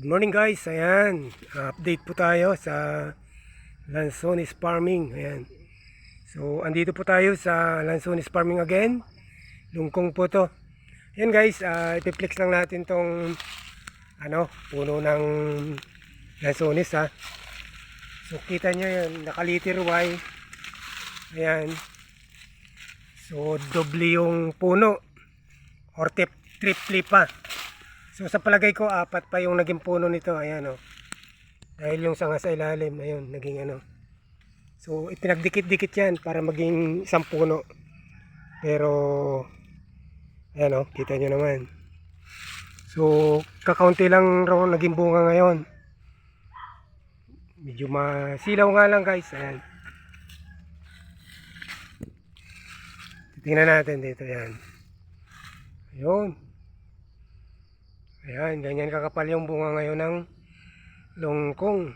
Good morning guys, ayan. Update po tayo sa Lansones Farming. Ayan. So, andito po tayo sa Lansones Farming again. Lungkong po to. Ayan guys, uh, ipiplex lang natin tong ano, puno ng Lansones ha. So, kita nyo yun, nakaliter Y. Ayan. So, doble yung puno. Or tip, triple pa. So sa palagay ko apat pa yung naging puno nito. Ayan o. Dahil yung sanga sa ilalim, ayun, naging ano. So ipinagdikit-dikit yan para maging isang puno. Pero ayan o, kita nyo naman. So kakaunti lang raw naging bunga ngayon. Medyo masilaw nga lang guys. Ayan. Tingnan natin dito yan. Ayun. Ayan, ganyan kakapal yung bunga ngayon ng longkong.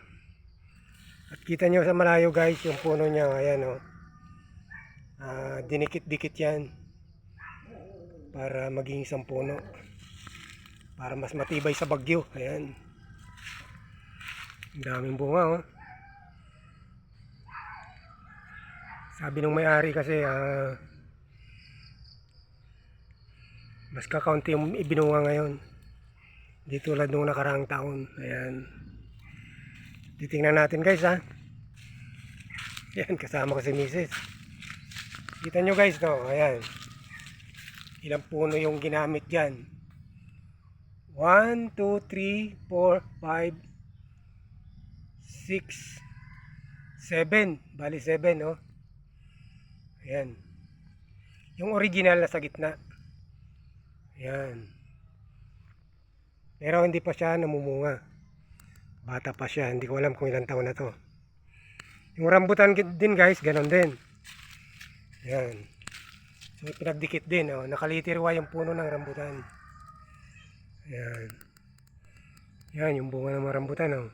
At kita nyo sa malayo guys, yung puno niya, ayan o. Oh. Ah, dinikit-dikit yan. Para maging isang puno. Para mas matibay sa bagyo. Ayan. Ang daming bunga oh. Sabi nung may-ari kasi, ah, mas kakaunti yung ibinunga ngayon. Di tulad nung nakaraang taon. Ayan. Titingnan natin guys ha. Ayan, kasama ko si Mrs. Kita nyo guys no. Ayan. Ilang puno yung ginamit dyan. 1, 2, 3, 4, 5, 6, 7. Bali 7 no. Ayan. Yung original na sa gitna. Ayan. Pero hindi pa siya namumunga. Bata pa siya. Hindi ko alam kung ilang taon na to. Yung rambutan din guys, ganon din. Yan. So pinagdikit din. Oh. Nakalitirwa yung puno ng rambutan. Yan. Yan yung bunga ng rambutan. Oh.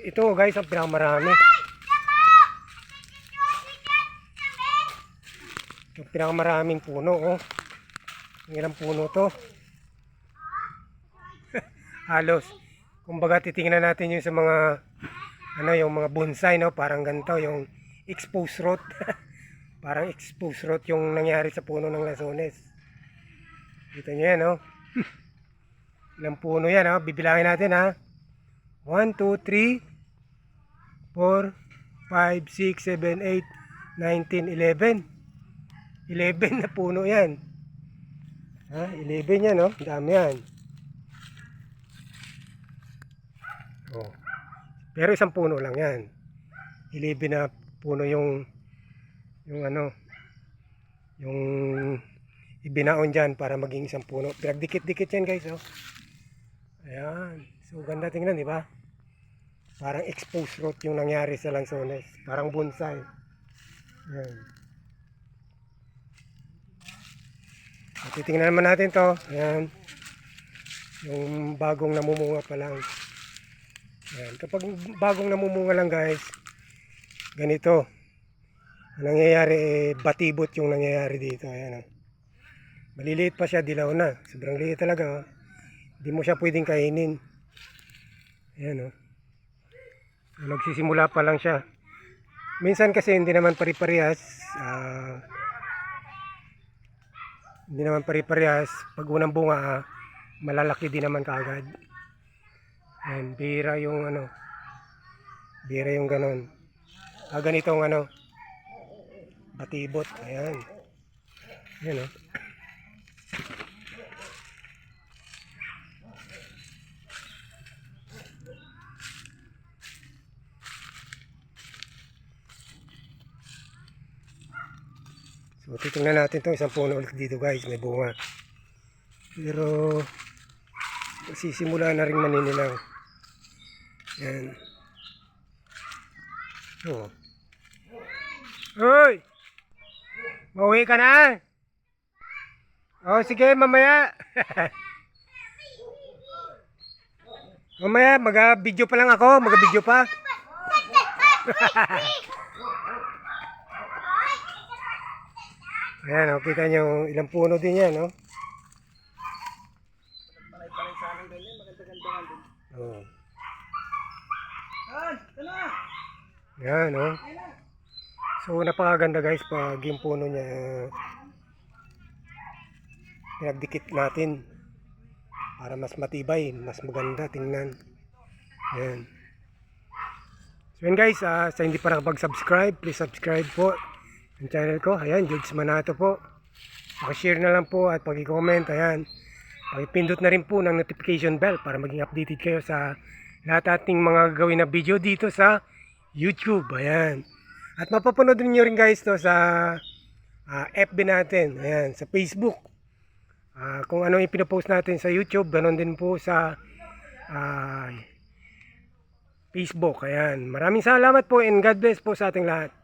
Ito guys ang pinakamarami. Pinakamaraming puno, oh. Ang ilang puno to. Halos. Kumbaga titingnan natin yung sa mga ano yung mga bonsai no, parang ganito yung exposed root. parang exposed root yung nangyari sa puno ng lasones. Kita niyo yan, no? Ilang puno yan, ha? Bibilangin natin, ha? 1, 2, 3, 4, 5, 6, 7, 8, 19, 11. 11 na puno yan. Ha? 11 yan, no? Dami yan. Oh. Pero isang puno lang yan. 11 na puno yung yung ano yung ibinaon dyan para maging isang puno. Pinagdikit-dikit yan guys, oh. Ayan. So, ganda tingnan, di ba? Parang exposed root yung nangyari sa lansones. Parang bonsai. Ayan. Titingnan naman natin to. Ayan. Yung bagong namumunga pa lang. Ayan. Kapag bagong namumunga lang guys, ganito. Ang nangyayari, eh, batibot yung nangyayari dito. Ayan. Oh. Maliliit pa siya, dilaw na. Sobrang liit talaga. Oh. Hindi mo siya pwedeng kainin. Ayan oh. So, nagsisimula pa lang siya. Minsan kasi hindi naman pari-parehas. Ah... Hindi naman pare-parehas. Pag unang bunga, malalaki din naman kaagad. Ayan, bira yung ano. Bira yung ganon. Ah, ganitong ano. Batibot. Ayan. Ayan oh. So, titingnan natin to isang puno ulit dito guys, may bunga. Pero, sisimula na rin maninilaw. Yan. So. Hoy! Mauwi ka na? Oh, sige, mamaya. mamaya, mag-video pa lang ako. Mag-video pa. Ayan, oh, kita nyo ilang puno din yan, no? Palay-palay sa amin ganyan, maganda-ganda nga din. Oh. Han, tala! Yan, no? So, napakaganda guys pag yung puno niya eh, pinagdikit natin para mas matibay, mas maganda tingnan. Ayan. So yun guys, ah, sa hindi pa nakapag-subscribe, please subscribe po yung channel ko. Ayan, George Manato po. Pakishare na lang po at pag-comment. Ayan. Pakipindot na rin po ng notification bell para maging updated kayo sa lahat ating mga gawin na video dito sa YouTube. Ayan. At mapapanood nyo rin guys to sa ah, FB natin. Ayan, sa Facebook. Ah, kung ano yung pinopost natin sa YouTube, ganon din po sa ah, Facebook. Ayan. Maraming salamat po and God bless po sa ating lahat.